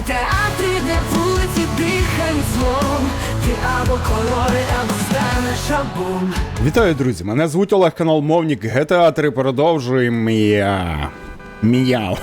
Театри, де вулиці дихають злом Ти або кольори, або станеш абом Вітаю, друзі! Мене звуть Олег канал Мовник GTA 3 продовжуємо. Мія.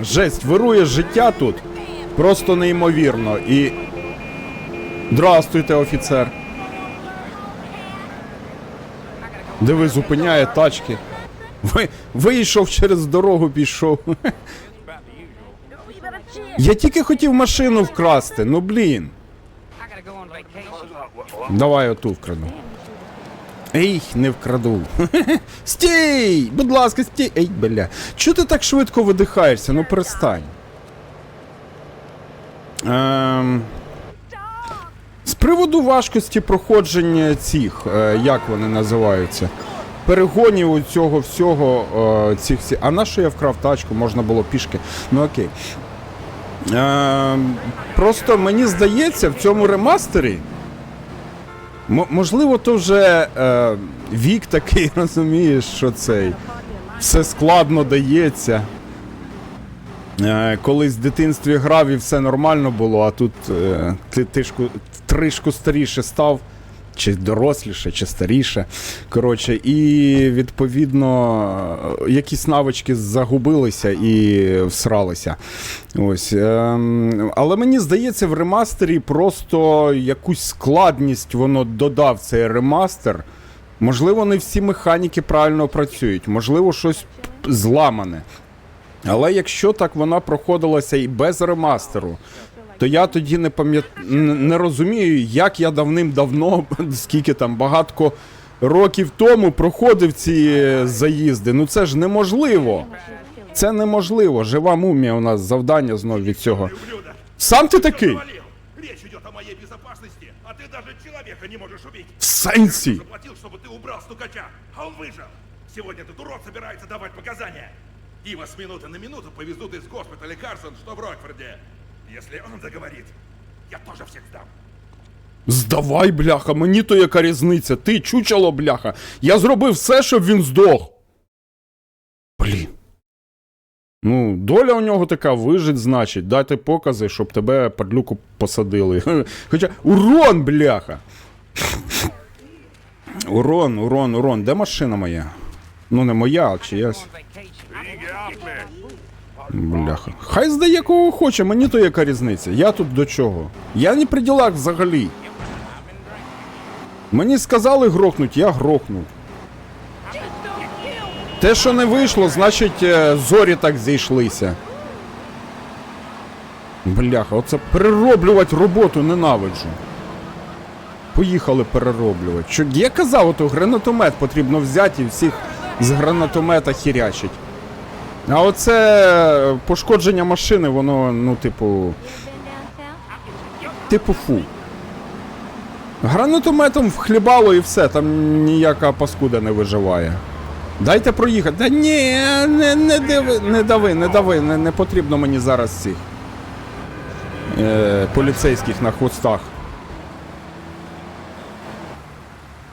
Жесть, вирує життя тут. Просто неймовірно. І. Здрастуйте, офіцер. Диви, зупиняє тачки. Ви... Вийшов через дорогу, пішов. Я тільки хотів машину вкрасти, ну блін. Давай оту вкраду. Ей, не вкраду. стій! Будь ласка, стій! Ей, бля. Чого ти так швидко видихаєшся? Ну перестань. Ем... З приводу важкості проходження цих, е, як вони називаються? Перегонів у цього всього, е, цих. А на що я вкрав тачку? Можна було пішки. Ну окей. Е, просто мені здається, в цьому ремастері. можливо, то вже е, вік такий, розумієш, що цей. Все складно дається. Е, колись в дитинстві грав і все нормально було, а тут е, ти тишку, тришку старіше став, чи доросліше, чи старіше. Коротше, і відповідно якісь навички загубилися і всралися. Ось. Ем, але мені здається, в ремастері просто якусь складність воно додав цей ремастер. Можливо, не всі механіки правильно працюють, можливо, щось зламане. Але якщо так вона проходилася і без ремастеру, то я тоді не пам'ят... н- не розумію, як я давним-давно, скільки там багатько років тому проходив ці заїзди. Ну це ж неможливо. Це неможливо. Жива мумія у нас завдання знов від цього. Ублюдок! Сам ти такий? Завалил! Речь идет о моей безопасности, а ты даже человека не можешь убить! В сенсі. Заплатил, чтобы ты убрал стукача, а он выжил! Сегодня этот урод собирается давать показания! Его с минуты на минуту повезут из госпиталя Карсон, что в Рокфорде. Если он заговорит, я тоже всех сдам. Здавай, бляха, мені то яка різниця. Ти чучело, бляха. Я зробив все, щоб він здох. Блін. Ну, доля у нього така вижить, значить, дайте покази, щоб тебе падлюку посадили. Хоча урон, бляха. Урон, урон, урон. Де машина моя? Ну, не моя, а чиясь. Бляха. Хай здає кого хоче, мені то яка різниця. Я тут до чого? Я не при ділах взагалі. Мені сказали грохнуть, я грохнув. Те, що не вийшло, значить е, зорі так зійшлися. Бляха, оце перероблювати роботу ненавиджу. Поїхали перероблювати. Я казав, ото гранатомет потрібно взяти і всіх з гранатомета хірячить. А оце пошкодження машини, воно, ну, типу. Типу фу. Гранатометом вхлібало і все, там ніяка паскуда не виживає. Дайте проїхати. Та ні, не, не, диви, не дави, не дави, не, не потрібно мені зараз цих е, поліцейських на хвостах.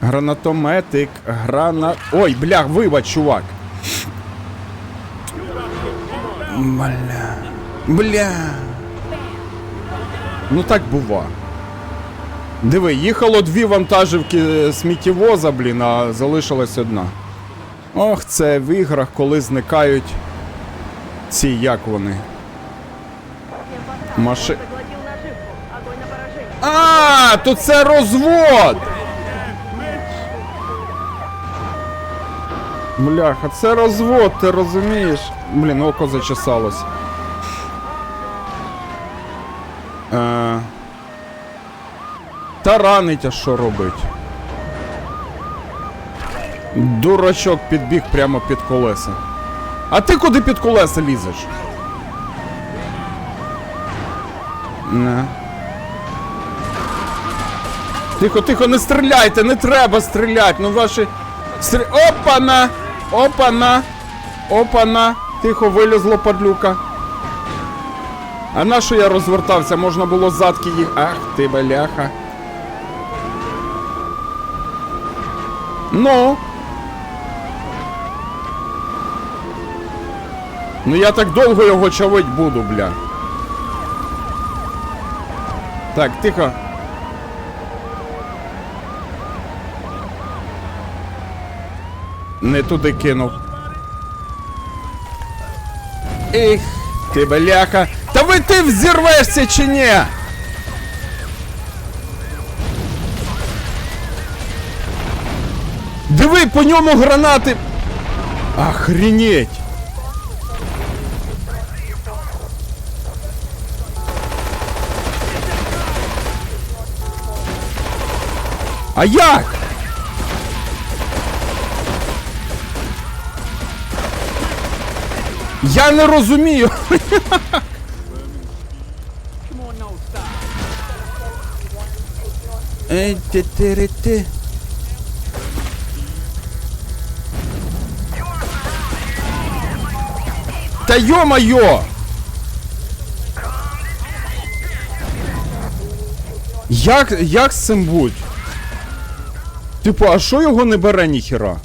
Гранатометик, грана. Ой, блях, вибач, чувак. Бля. Бля. Ну так бува. Диви, їхало дві вантажівки сміттєвоза, блін, а залишилась одна. Ох, це в іграх, коли зникають ці, як вони. Маши. А, то це розвод! Бляха, це розвод, ти розумієш? Блін, око зачесалось. Е... Таранить, а що робить? Дурачок підбіг прямо під колеса. А ти куди під колеса лізеш? Не. Тихо, тихо, не стріляйте, не треба стріляти. Ну ваші. Стрі... Опана! Опана! Опана! Тихо, вилізло падлюка. А на що я розвертався? Можна було задки їх. Ах ти бляха. Ну. Ну я так довго його чавить буду, бля. Так, тихо. Не туди кинув. Ех, ти бляха. Та ви ти взірвешся чи ні? Диви, по ньому гранати. Охренеть. А як? Я не розумію. Та йо-майо! Як, як з цим будь? Типу, а що його не бере ніхіра?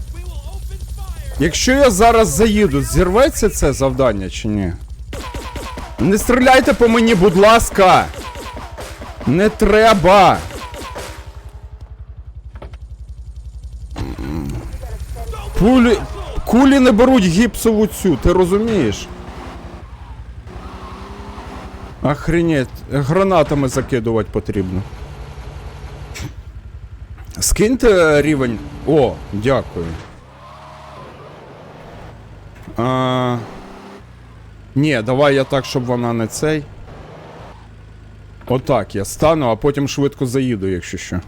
Якщо я зараз заїду, зірветься це завдання чи ні? Не стріляйте по мені, будь ласка! Не треба! Пулі. Кулі не беруть гіпсову цю, ти розумієш? Охренеть, гранатами закидувати потрібно. Скиньте рівень. О, дякую. А... Ні, давай я так, щоб вона не цей. Отак я стану, а потім швидко заїду, якщо що.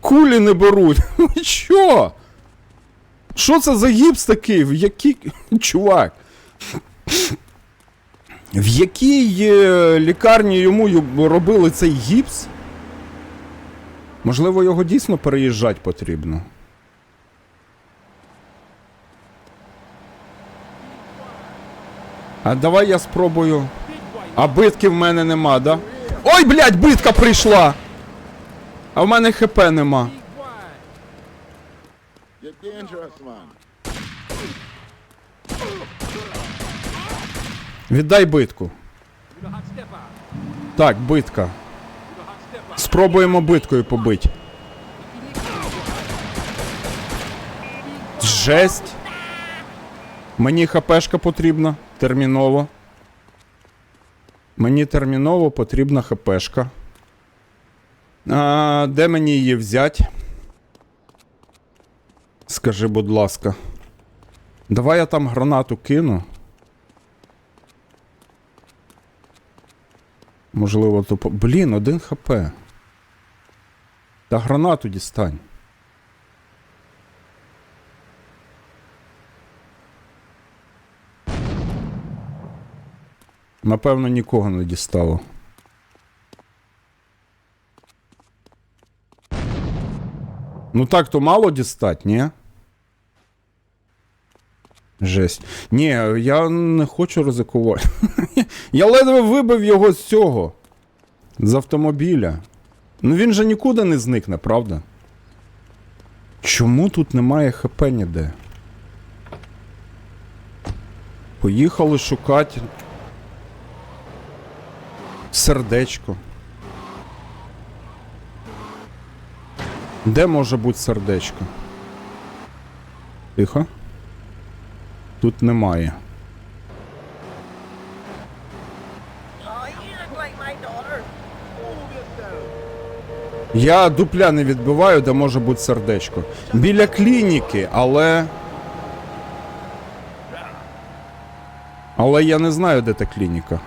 Кулі не беруть. Що? Що це за гіпс такий? В який. Чувак. В якій е, лікарні йому робили цей гіпс? Можливо, його дійсно переїжджати потрібно. А давай я спробую. А битки в мене нема, да? Ой, блядь, битка прийшла! А в мене ХП нема. Віддай битку. Так, битка. Спробуємо биткою побити. Жесть. Мені хпшка потрібна. Терміново. Мені терміново потрібна хпшка. А, де мені її взяти? Скажи, будь ласка. Давай я там гранату кину. Можливо, то. Блін, один хп. Та гранату дістань. Напевно, нікого не дістало. Ну так то мало дістать, ні? Жесть. Ні, я не хочу ризикувати. я ледве вибив його з цього. З автомобіля. Ну він же нікуди не зникне, правда? Чому тут немає ХП ніде? Поїхали шукати. Сердечко. Де може бути сердечко? Тихо. Тут немає. Я дупля не відбиваю, де може бути сердечко. Біля клініки, але. Але я не знаю, де та клініка.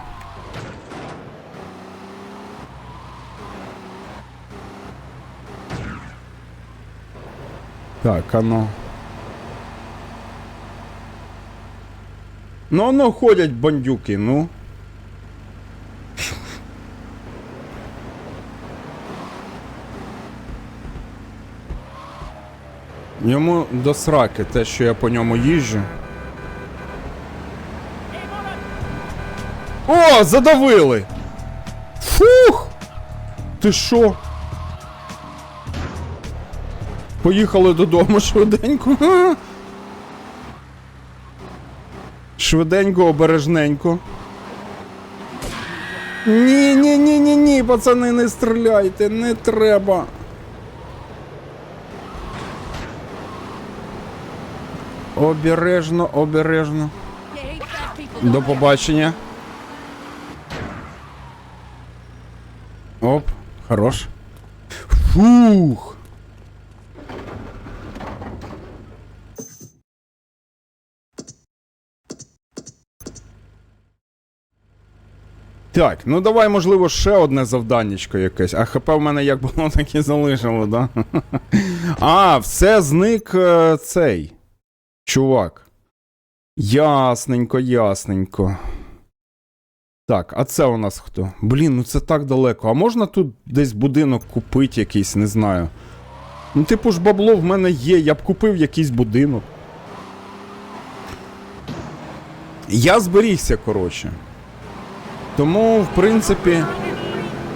Так, ано. Ну, ну ходять бандюки, ну. Йому до сраки те, що я по ньому їжджу. О, задавили! Фух! Ти що? Поїхали додому швиденько. Швиденько, обережненько. Ні, ні, ні, ні, ні, пацани, не стріляйте, не треба. Обережно, обережно. До побачення. Оп, хорош. Фух. Так, ну давай, можливо, ще одне завданнячко якесь. А ХП в мене як було, так і залишило, да? А, все зник е, цей. Чувак. Ясненько, ясненько. Так, а це у нас хто? Блін, ну це так далеко. А можна тут десь будинок купити якийсь, не знаю. Ну, типу ж бабло в мене є, я б купив якийсь будинок. Я зберігся, коротше. Тому, в принципі,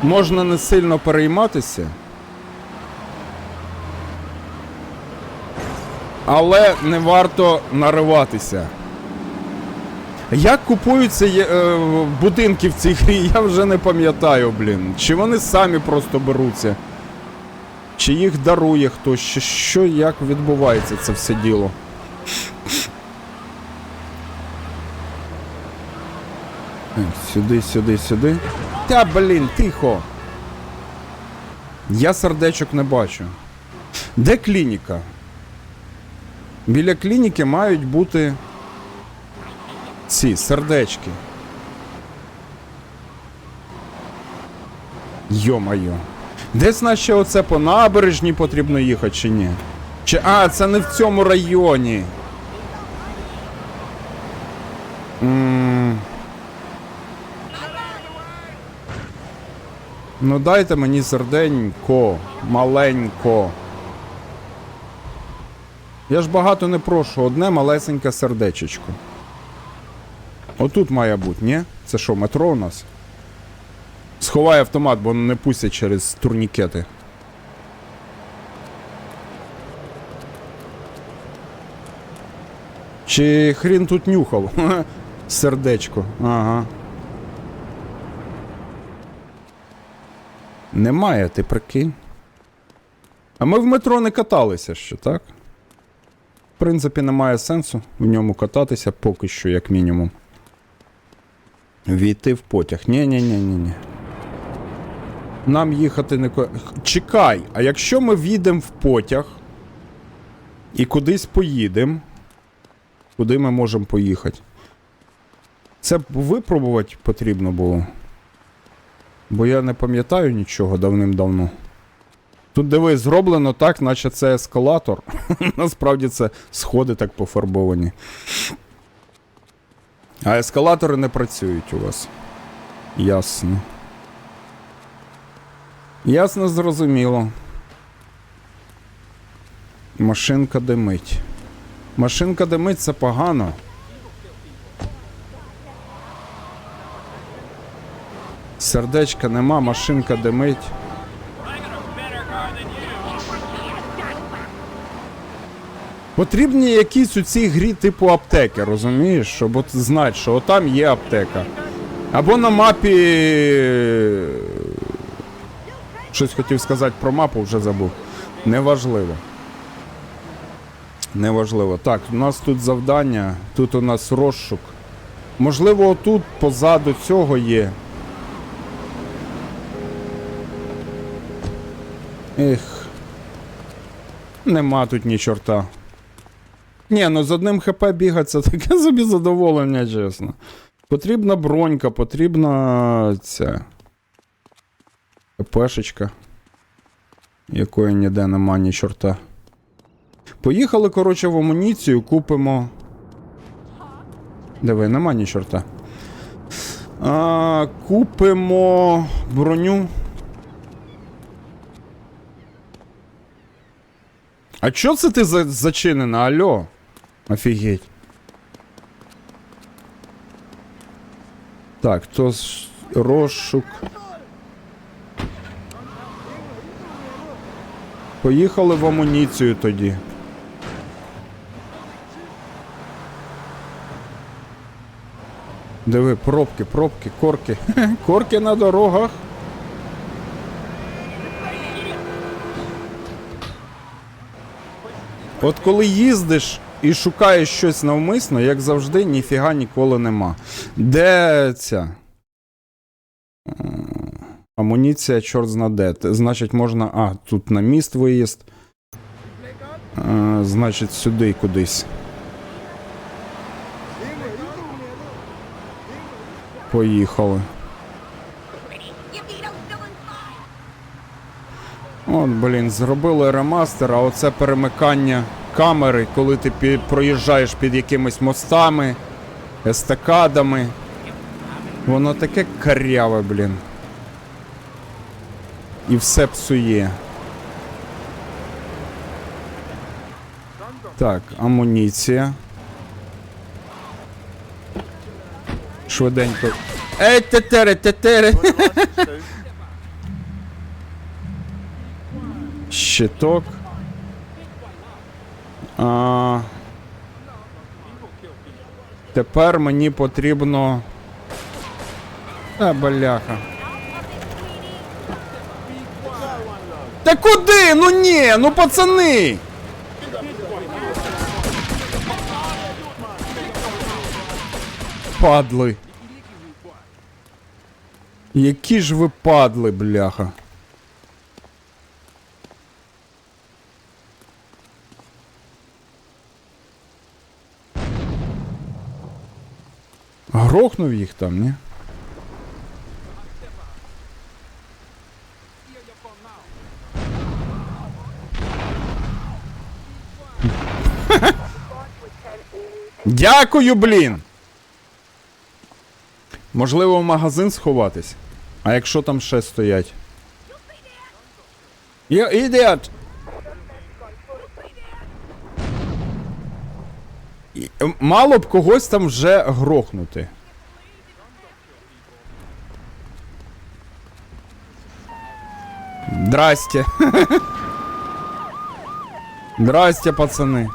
можна не сильно перейматися. Але не варто нариватися. Як купуються е, будинки в цій грі, я вже не пам'ятаю, блін. Чи вони самі просто беруться, чи їх дарує хтось, що, як відбувається це все діло. Сюди, сюди, сюди. Та, блін, тихо. Я сердечок не бачу. Де клініка? Біля клініки мають бути ці сердечки. Йо-майо. Десь наче оце по набережні потрібно їхати чи ні? Чи. А, це не в цьому районі. Ну дайте мені серденько, маленько. Я ж багато не прошу, одне малесеньке сердечечко. Отут має бути, ні? Це що, метро у нас? Сховай автомат, бо не пустять через турнікети. Чи хрін тут нюхав? Сердечко. Ага. Немає, ти прикинь. А ми в метро не каталися ще, так? В принципі, немає сенсу в ньому кататися поки що, як мінімум. Війти в потяг. Ні-ні-ні-ні-ні. Нам їхати не. Чекай, а якщо ми війдемо в потяг і кудись поїдемо, куди ми можемо поїхати? Це випробувати потрібно було. Бо я не пам'ятаю нічого давним-давно. Тут диви, зроблено так, наче це ескалатор. Насправді це сходи так пофарбовані. А ескалатори не працюють у вас. Ясно. Ясно, зрозуміло. Машинка димить. Машинка димить це погано. Сердечка нема, машинка димить. Потрібні якісь у цій грі типу аптеки, розумієш? Щоб от знати, що отам є аптека. Або на мапі. Щось хотів сказати про мапу, вже забув. Неважливо. Неважливо. Так, у нас тут завдання, тут у нас розшук. Можливо, отут позаду цього є. Ех. Нема тут ні чорта. Ні, ну з одним ХП бігати це таке собі задоволення, чесно. Потрібна бронька, потрібна ця. ХПшечка. Якої ніде нема ні чорта. Поїхали, коротше, в амуніцію, купимо. Диви, нема ні чорта. А, купимо броню. А чо це ти за- зачинена? Алло? Офігеть. Так, то розшук. Поїхали в амуніцію тоді. Диви, пробки, пробки, корки. Корки на дорогах. От коли їздиш і шукаєш щось навмисно, як завжди, ніфіга ніколи нема. Де ця? Е, Амуніція, чорт зна де. Значить, можна. А, тут на міст виїзд. Е, Значить, сюди кудись. Поїхали. От, блін, зробили ремастер, а оце перемикання камери, коли ти пі- проїжджаєш під якимись мостами, естакадами. Воно таке каряве, блін. І все псує. Так, амуніція. Швиденько. Ей, тетери, тетери. Щиток. А... Тепер мені потрібно. Та бляха. Та куди? Ну ні, ну пацани! Падли. Які ж ви падли, бляха. Грохнув їх там, ні? Дякую, блін! Можливо, в магазин сховатись. А якщо там ще стоять? Ідіот! І- м- Мало б когось там вже грохнути. Здрасте. Здрасте, пацани.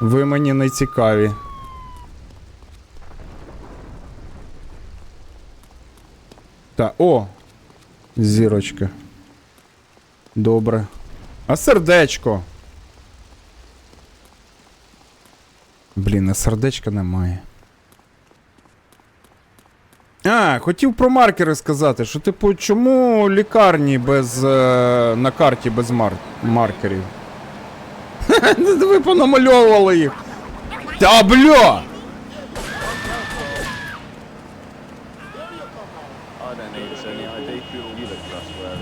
Ви мені не цікаві. Та, о! Зірочка. Добре. А сердечко. Блін, а сердечка немає. А, хотів про маркери сказати, що, типу, чому лікарні без. Е, на карті без мар... маркерів? Ви понамальовували їх. Та бля!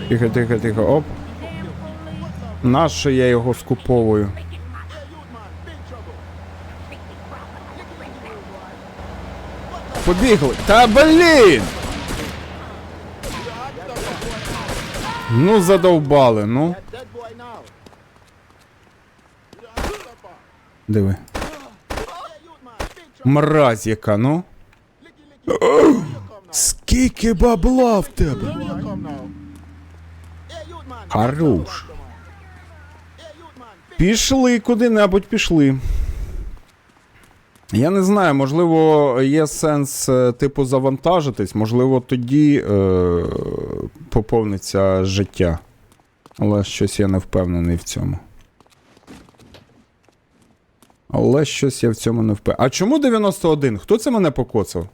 Тихо, тихо, тихо, оп. Нащо я його скуповую? Побігли. Та блін! Ну задовбали, ну. Диви. Мразь яка, ну. Скільки бабла в тебе? Хорош. Пішли куди-небудь пішли. Я не знаю, можливо, є сенс, е, типу, завантажитись, можливо, тоді е, поповниться життя. Але щось я не впевнений в цьому. Але щось я в цьому не впевнений. А чому 91? Хто це мене покоцав?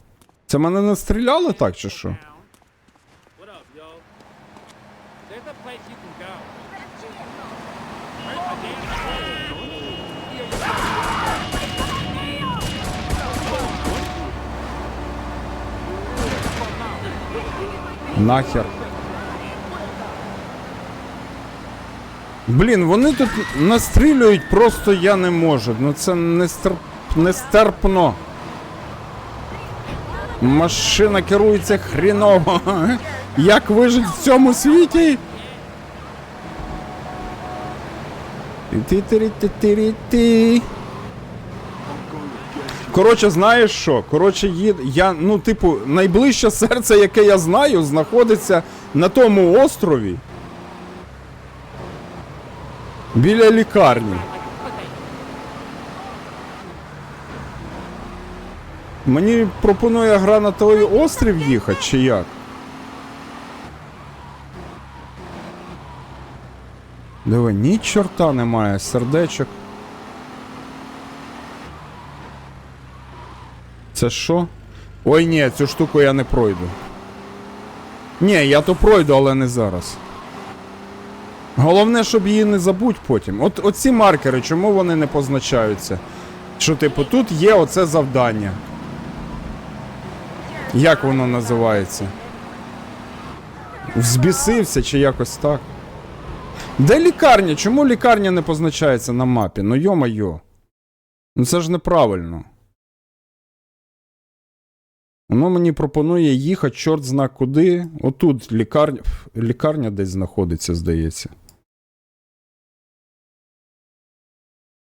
Це мене не стріляли так, чи що? Нахер. Блін, вони тут настрілюють, просто я не можу. Ну це нестерп... нестерпно. Машина керується хріново. Як вижить в цьому світі? Ти-ти-ти-ти-ти-ти. Коротше, знаєш що? Коротше, я, ну, типу, найближче серце, яке я знаю, знаходиться на тому острові. Біля лікарні. Мені пропонує гра на той острів їхати, чи як? Диви, ні чорта немає, сердечок. Це що? Ой, ні, цю штуку я не пройду. Ні, я то пройду, але не зараз. Головне, щоб її не забудь потім. От оці маркери, чому вони не позначаються? Що, типу, тут є оце завдання. Як воно називається? Взбісився чи якось так? Де лікарня? Чому лікарня не позначається на мапі? Ну йо-майо. Ну це ж неправильно. Воно мені пропонує їхати, чорт зна куди. Отут лікарня. Лікарня десь знаходиться, здається.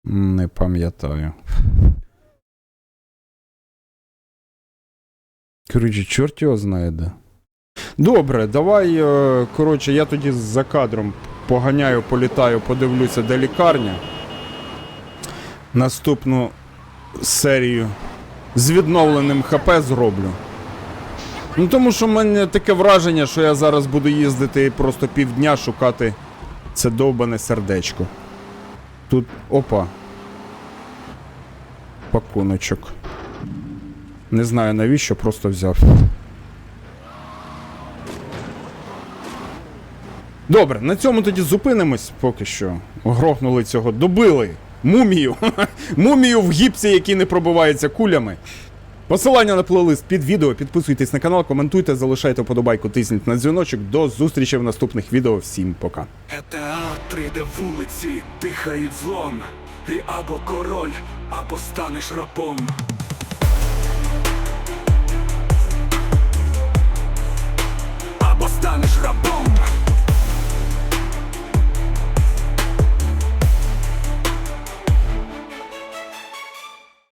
Не пам'ятаю. Коротше, чорт його знає де. Добре, давай. е, Коротше, я тоді за кадром поганяю, політаю, подивлюся, де лікарня. Наступну серію з відновленим ХП зроблю. Ну тому що в мене таке враження, що я зараз буду їздити і просто півдня шукати це довбане сердечко. Тут. Опа. Пакуночок. Не знаю навіщо, просто взяв. Добре, на цьому тоді зупинимось поки що. Грохнули цього, добили мумію. мумію в гіпсі, який не пробивається кулями. Посилання на плейлист під відео. Підписуйтесь на канал, коментуйте, залишайте вподобайку, тисніть на дзвіночок. До зустрічі в наступних відео. Всім пока. GTA 3D вулиці дихають злом. Ти або король, або станеш рабом.